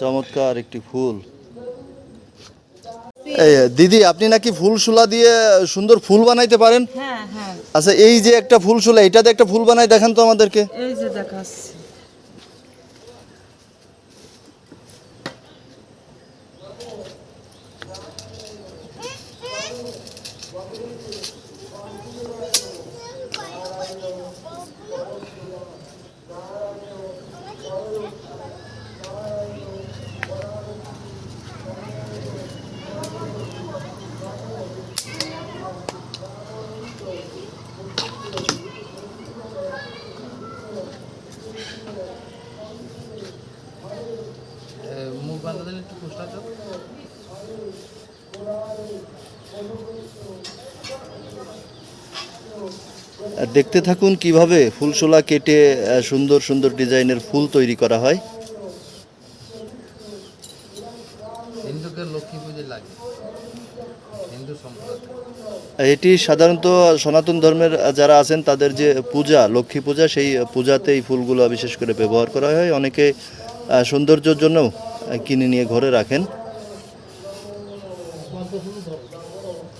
চমৎকার একটি ফুল। দিদি আপনি নাকি ফুল শুলা দিয়ে সুন্দর ফুল বানাইতে পারেন? হ্যাঁ হ্যাঁ। আচ্ছা এই যে একটা ফুল শুলা এটাতে একটা ফুল বানাই দেখান তো আমাদেরকে। এই যে দেখাচ্ছি। মুখ একটু আর দেখতে থাকুন কীভাবে ফুলশোলা কেটে সুন্দর সুন্দর ডিজাইনের ফুল তৈরি করা হয়। হিন্দুকে লক্ষ্মী পুজো লাগে হিন্দু সম্প্রদায়। এটি সাধারণত সনাতন ধর্মের যারা আছেন তাদের যে পূজা লক্ষ্মী পূজা সেই পূজাতে এই ফুলগুলো বিশেষ করে ব্যবহার করা হয়। অনেকে সৌন্দর্যের জন্য কিনে নিয়ে ঘরে রাখেন।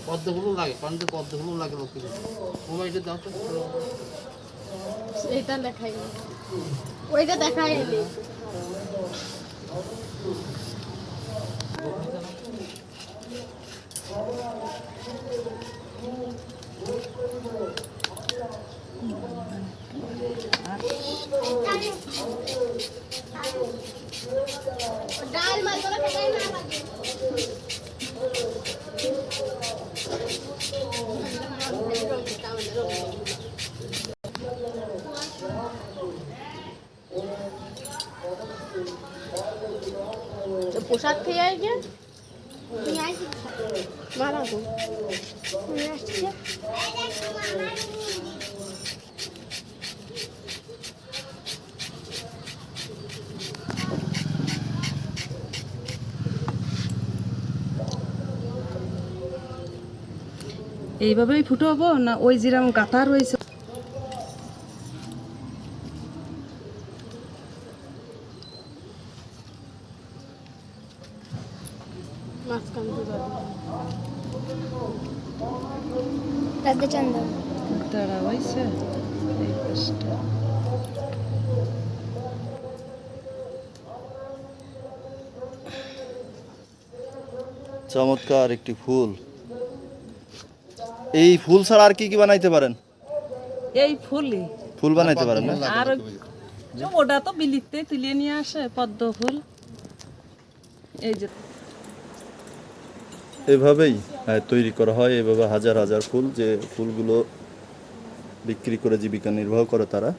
পদ্ম ফুল ধরো পদ্ম ফুলও লাগে কারণ তো পদ্ম ফুলও লাগে লক্ষ্মী পুজো মোবাইলটা দাও তো এটা দেখাই ওইটা দেখাই নি ডাল মাল করে খেতে না লাগে প্রসাদ খেয়ে আয় গিয়ে মারা গো এইভাবেই ফুটাবো না ওই যেরকম গাথা রয়েছে? দাঁড়া হয়েছে এই পাশটা। চমৎকার একটি ফুল। এই ফুল ছাড়া আর কি কি বানাইতে পারেন? এই ফুলই। ফুল বানাইতে পারেন না? আর যে ওটা তো বিলিতে তুলে নিয়ে আসে পদ্ম ফুল। এই যে। এভাবেই তৈরি করা হয়। এভাবে হাজার হাজার ফুল যে ফুলগুলো বিক্রি করে জীবিকা নির্বাহ করে তারা।